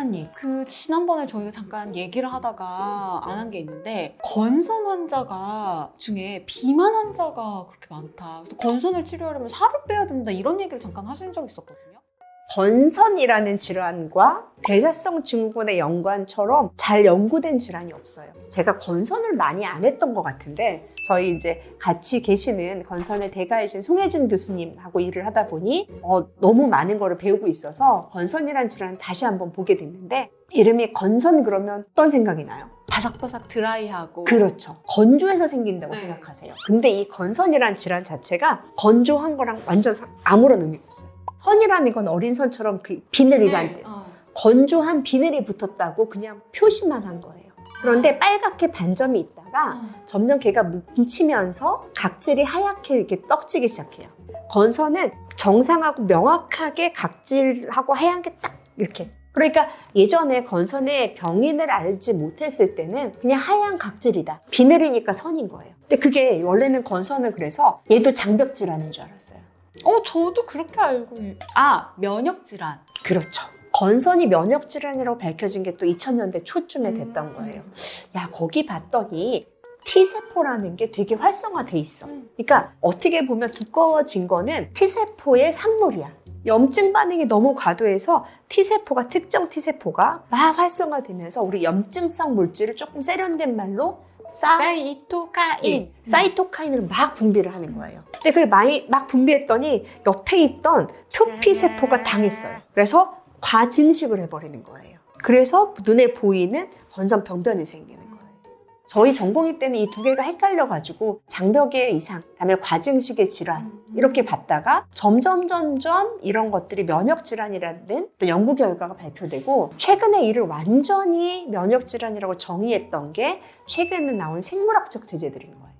하나님, 그 지난번에 저희가 잠깐 얘기를 하다가 안 한 게 있는데 건선 환자가 중에 비만 환자가 그렇게 많다. 그래서 건선을 치료하려면 살을 빼야 된다 이런 얘기를 잠깐 하신 적이 있었거든요. 건선이라는 질환과 대사성 증후군의 연관처럼 잘 연구된 질환이 없어요. 제가 건선을 많이 안 했던 것 같은데 저희 이제 같이 계시는 건선의 대가이신 송혜준 교수님하고 일을 하다 보니 어, 너무 많은 거를 배우고 있어서 건선이라는 질환을 다시 한번 보게 됐는데 이름이 건선 그러면 어떤 생각이 나요? 바삭바삭 드라이하고 그렇죠. 건조해서 생긴다고 네. 생각하세요. 근데 이 건선이라는 질환 자체가 건조한 거랑 완전 상- 아무런 의미가 없어요. 선이라는 건 어린 선처럼 그 비늘이란 뜻. 어. 건조한 비늘이 붙었다고 그냥 표시만 한 거예요. 그런데 빨갛게 반점이 있다가 어. 점점 걔가 뭉치면서 각질이 하얗게 이렇게 떡지기 시작해요. 건선은 정상하고 명확하게 각질하고 하얀 게 딱 이렇게. 그러니까 예전에 건선의 병인을 알지 못했을 때는 그냥 하얀 각질이다. 비늘이니까 선인 거예요. 근데 그게 원래는 건선을 그래서 얘도 장벽 질환인 줄 알았어요. 어, 저도 그렇게 알고 있... 아, 면역 질환. 그렇죠. 건선이 면역 질환이라고 밝혀진 게 또 2000년대 초쯤에 됐던 음. 거예요. 야, 거기 봤더니 T세포라는 게 되게 활성화돼 있어. 음. 그러니까 어떻게 보면 두꺼워진 거는 T세포의 산물이야. 염증 반응이 너무 과도해서 T세포가 특정 T세포가 막 활성화되면서 우리 염증성 물질을 조금 세련된 말로 싸 사이토카인. 예, 사이토카인을 막 분비를 하는 거예요. 근데 그게 많이 막 분비했더니 옆에 있던 표피 세포가 당했어요. 그래서 과증식을 해버리는 거예요. 그래서 눈에 보이는 건선 병변이 생기는 거예요. 저희 전공의 때는 이 두 개가 헷갈려가지고 장벽의 이상, 그다음에 과증식의 질환 이렇게 봤다가 점점 점점 이런 것들이 면역 질환이라는 또 연구 결과가 발표되고 최근에 이를 완전히 면역 질환이라고 정의했던 게 최근에 나온 생물학적 제재들인 거예요.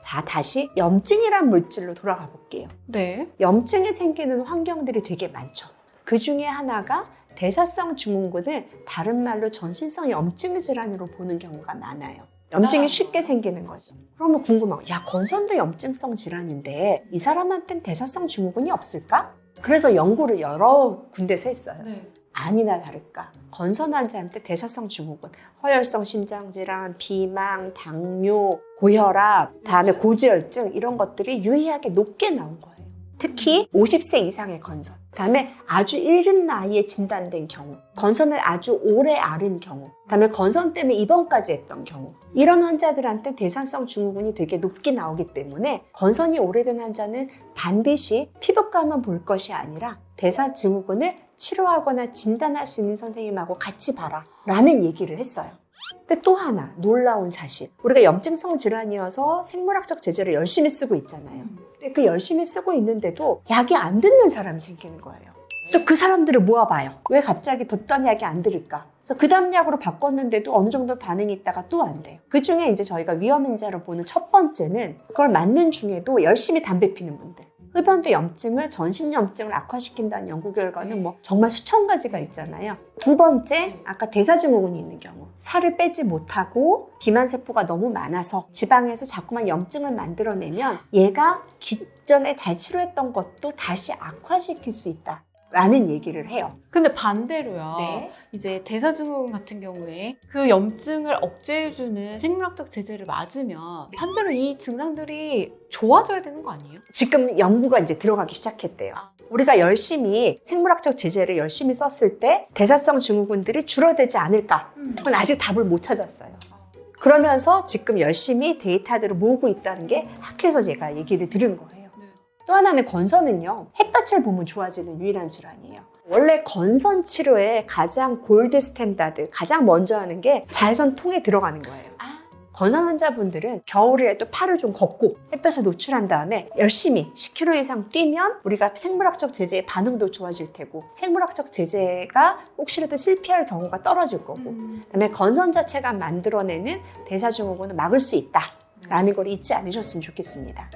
자, 다시 염증이란 물질로 돌아가 볼게요. 네. 염증이 생기는 환경들이 되게 많죠. 그 중에 하나가 대사성 증후군을 다른 말로 전신성 염증 질환으로 보는 경우가 많아요. 염증이 아. 쉽게 생기는 거죠. 그러면 궁금하고, 야, 건선도 염증성 질환인데 이 사람한테는 대사성 증후군이 없을까? 그래서 연구를 여러 군데서 했어요. 네. 아니나 다를까. 건선 환자한테 대사성 증후군, 허혈성 심장질환, 비망, 당뇨, 고혈압, 다음에 고지혈증 이런 것들이 유의하게 높게 나온 거예요. 특히 50세 이상의 건선. 다음에 아주 이른 나이에 진단된 경우, 건선을 아주 오래 앓은 경우, 다음에 건선 때문에 입원까지 했던 경우, 이런 환자들한테 대사성 증후군이 되게 높게 나오기 때문에 건선이 오래된 환자는 반드시 피부과만 볼 것이 아니라 대사 증후군을 치료하거나 진단할 수 있는 선생님하고 같이 봐라 라는 얘기를 했어요. 근데 또 하나 놀라운 사실. 우리가 염증성 질환이어서 생물학적 제재를 열심히 쓰고 있잖아요. 근데 그 열심히 쓰고 있는데도 약이 안 듣는 사람이 생기는 거예요. 또 그 사람들을 모아봐요. 왜 갑자기 듣던 약이 안 들을까? 그래서 그 다음 약으로 바꿨는데도 어느 정도 반응이 있다가 또 안 돼요. 그 중에 이제 저희가 위험인자로 보는 첫 번째는 그걸 맞는 중에도 열심히 담배 피는 분들. 흡연도 염증을 전신 염증을 악화시킨다는 연구 결과는 뭐 정말 수천 가지가 있잖아요. 두 번째, 아까 대사증후군이 있는 경우. 살을 빼지 못하고 비만 세포가 너무 많아서 지방에서 자꾸만 염증을 만들어내면 얘가 기존에 잘 치료했던 것도 다시 악화시킬 수 있다. 라는 얘기를 해요. 근데 반대로요. 네. 이제 대사증후군 같은 경우에 그 염증을 억제해주는 생물학적 제재를 맞으면 반대로 이 증상들이 좋아져야 되는 거 아니에요? 지금 연구가 이제 들어가기 시작했대요. 아. 우리가 열심히 생물학적 제재를 열심히 썼을 때 대사성 증후군들이 줄어들지 않을까? 그건 아직 답을 못 찾았어요. 그러면서 지금 열심히 데이터들을 모으고 있다는 게 학회에서 제가 얘기를 들은 거예요. 네. 또 하나는 건선은요, 햇볕을 보면 좋아지는 유일한 질환이에요. 원래 건선 치료의 가장 골드 스탠다드, 가장 먼저 하는 게 자외선 통에 들어가는 거예요. 아, 건선 환자분들은 겨울에도 팔을 좀 걷고 햇볕에 노출한 다음에 열심히 10km 이상 뛰면 우리가 생물학적 제재의 반응도 좋아질 테고 생물학적 제재가 혹시라도 실패할 경우가 떨어질 거고 음. 그다음에 건선 자체가 만들어내는 대사증후군을 막을 수 있다라는 걸 잊지 않으셨으면 좋겠습니다.